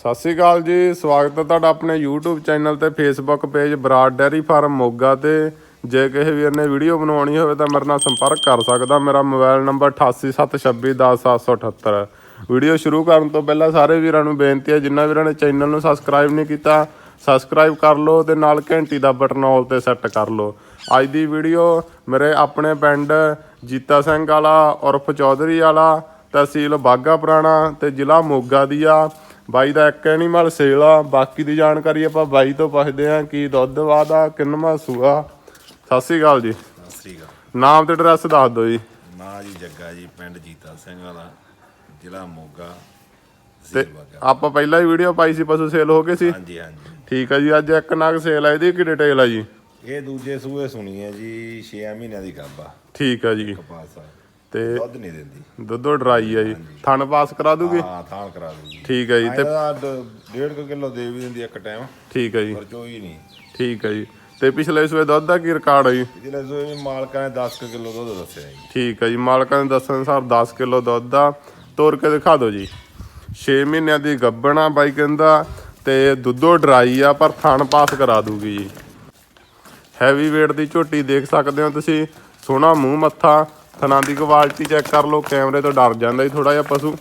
ਸਤਿ ਸ੍ਰੀ ਅਕਾਲ ਜੀ, ਸਵਾਗਤ ਹੈ ਤੁਹਾਡਾ ਆਪਣੇ YouTube ਚੈਨਲ ਤੇ Facebook page Brar dairy farm Moga ਤੇ। ਜੇ ਕਿਸੇ ਵੀਰ ਨੇ ਵੀਡੀਓ ਬਣਾਉਣੀ ਹੋਵੇ ਤਾਂ ਮੇਰੇ ਨਾਲ ਸੰਪਰਕ ਕਰ ਸਕਦਾ। ਮੇਰਾ ਮੋਬਾਈਲ ਨੰਬਰ 8876210778 ਵੀਡੀਓ ਸ਼ੁਰੂ ਕਰਨ ਤੋਂ ਪਹਿਲਾਂ ਸਾਰੇ ਵੀਰਾਂ ਨੂੰ ਬੇਨਤੀ ਹੈ ਜਿਨ੍ਹਾਂ ਵੀਰਾਂ ਨੇ ਚੈਨਲ ਨੂੰ ਸਬਸਕ੍ਰਾਈਬ ਨਹੀਂ ਕੀਤਾ ਸਬਸਕ੍ਰਾਈਬ ਕਰ ਲਓ ਤੇ ਨਾਲ ਘੰਟੀ ਦਾ ਬਟਨ ਆਲ ਤੇ ਸੈੱਟ ਕਰ ਲਓ। ਅੱਜ ਦੀ ਵੀਡੀਓ ਮੇਰੇ ਆਪਣੇ ਪਿੰਡ ਜੀਤਾ ਸਿੰਘ ਵਾਲਾ, ਉਰਫ ਚੌਧਰੀ ਵਾਲਾ, ਤਹਿਸੀਲ ਬਾਗਾ ਪੁਰਾਣਾ ਤੇ ਜ਼ਿਲ੍ਹਾ ਮੋਗਾ ਦੀ ਆ। ਬਾਈ ਦਾ ਇੱਕ ਐਨੀਮਲ ਸੇਲ ਆ ਬਾਕੀ ਦੀ ਜਾਣਕਾਰੀ ਆਪਾਂ ਬਾਈ ਤੋਂ ਪੁੱਛਦੇ ਆਂ ਕੀ ਦੁੱਧ ਵਾਦਾ ਕਿੰਨਵਾਂ ਸੂਆ। ਸਤਿ ਸ੍ਰੀ ਅਕਾਲ ਜੀ। ਸਤਿ ਸ੍ਰੀ ਅਕਾਲ। ਨਾਮ ਤੇ ਐਡਰੈਸ ਦੱਸ ਦਿਓ ਜੀ। ਨਾਂ ਜੀ ਜੱਗਾ ਜੀ ਪਿੰਡ ਜੀਤਾ ਸਿੰਘ ਵਾਲਾ ਜ਼ਿਲ੍ਹਾ ਮੋਗਾ ਤੇ ਆਪਾਂ ਪਹਿਲਾਂ ਹੀ ਵੀਡੀਓ ਪਾਈ ਸੀ ਪਸ਼ੂ ਸੇਲ ਹੋ ਗਏ ਸੀ। ਹਾਂਜੀ ਹਾਂਜੀ। ਠੀਕ ਆ ਜੀ ਅੱਜ ਇੱਕ ਨਗ ਸੇਲ ਆ ਇਹਦੀ ਕੀ ਡਿਟੇਲ ਆ ਜੀ? ਇਹ ਦੂਜੇ ਸੂਏ ਸੁਣੀ ਹੈ ਜੀ 6 ਮਹੀਨਿਆਂ ਦੀ ਗੱਭਾ ਠੀਕ ਆ ਜੀ। ਕਪਾਸ ਆ ਤੇ ਦੁੱਧ ਨਹੀਂ ਦਿੰਦੀ। ਦੁੱਧੋ ਡਰਾਈ ਆ ਜੀ। ਥਣ ਪਾਸ ਕਰਾ ਦੂਗੀ? ਹਾਂ ਥਾਂ ਕਰਾ ਦੂਗੀ। ਠੀਕ ਆ ਜੀ ਤੇ ਇਹਦਾ ਡੇਢ ਕੁ ਕਿਲੋ ਦੇ ਵੀ ਦਿੰਦੀ ਇੱਕ ਟਾਈਮ। ਠੀਕ ਆ ਜੀ। ਪਰ ਚੋਈ ਨਹੀਂ। ਠੀਕ ਆ ਜੀ। ਤੇ ਪਿਛਲੇ ਸੂਏ ਦੁੱਧ ਦਾ ਕੀ ਰਿਕਾਰਡ ਆ ਜੀ? ਜਿਹਦੇ ਸੂਏ ਮਾਲਕਾਂ ਨੇ 10 ਕੁ ਕਿਲੋ ਦੁੱਧ ਦੱਸਿਆ ਜੀ। ਠੀਕ ਆ ਜੀ ਮਾਲਕਾਂ ਦੇ ਦੱਸਣ ਅਨੁਸਾਰ 10 ਕਿਲੋ ਦੁੱਧ ਆ ਤੋਰ ਕੇ ਦਿਖਾ ਦਿਓ ਜੀ। 6 ਮਹੀਨਿਆਂ ਦੀ ਗੱਬਣਾ ਬਾਈ ਕਹਿੰਦਾ ਤੇ ਦੁੱਧੋ ਡਰਾਈ ਆ ਪਰ ਥਣ ਪਾਸ ਕਰਾ ਦੂਗੀ ਜੀ। ਹੈਵੀ weight ਦੀ ਝੋਟੀ ਦੇਖ ਸਕਦੇ ਹੋ ਤੁਸੀਂ। ਸੋਹਣਾ ਮੂੰਹ ਮੱਥਾ। ਥਣਾਂ ਦੀ ਕੁਆਲਿਟੀ ਚੈੱਕ ਕਰ ਲਓ ਕੈਮਰੇ ਤੋਂ ਡਰ ਜਾਂਦਾ ਜੀ ਥੋੜਾ ਜਿਹਾ ਪਸ਼ੂ।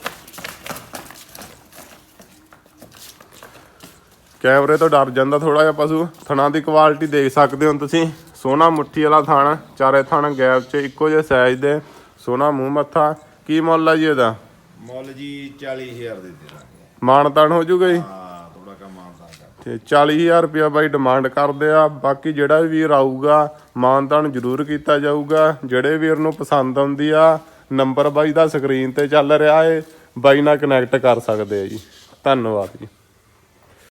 ਕੈਮਰੇ ਤੋਂ ਡਰ ਜਾਂਦਾ ਥੋੜਾ ਜਿਹਾ ਪਸ਼ੂ। ਥਣਾਂ ਦੀ ਕੁਆਲਿਟੀ ਦੇਖ ਸਕਦੇ ਹੋ ਤੁਸੀਂ। ਸੋਹਣਾ ਮੁੱਠੀ ਵਾਲਾ ਥਣ ਚਾਰੇ ਥਣ ਗੈਪ 'ਚ ਇੱਕੋ ਜਿਹੇ ਸਾਈਜ਼ ਦੇ। ਸੋਹਣਾ ਮੂੰਹ ਮੱਥਾ ਕੀ ਮੁੱਲ ਆ ਜੀ ਇਹਦਾ? ਮੁੱਲ ਜੀ 40000 ਦੇ ਦੇਣਾ ਮਾਨਤਾਨ ਹੋ ਜੂਗਾ ਜੀ ਹਾਂ ਥੋੜਾ ਕੰਮ ਆਉਂਦਾ ਕਰ ਤੇ 40000 ਰੁਪਇਆ ਬਾਈ ਡਿਮਾਂਡ ਕਰਦੇ ਆ। ਬਾਕੀ ਜਿਹੜਾ ਵੀ ਵੀਰ ਆਊਗਾ ਮਾਨਤਾਨ ਜ਼ਰੂਰ ਕੀਤਾ ਜਾਊਗਾ। ਜਿਹੜੇ ਵੀਰ ਨੂੰ ਪਸੰਦ ਆਉਂਦੀ ਆ ਨੰਬਰ ਬਾਈ ਦਾ ਸਕਰੀਨ ਤੇ ਚੱਲ ਰਿਹਾ ਏ। ਬਾਈ ਨਾਲ ਕਨੈਕਟ ਕਰ ਸਕਦੇ ਆ ਜੀ। ਧੰਨਵਾਦ ਜੀ।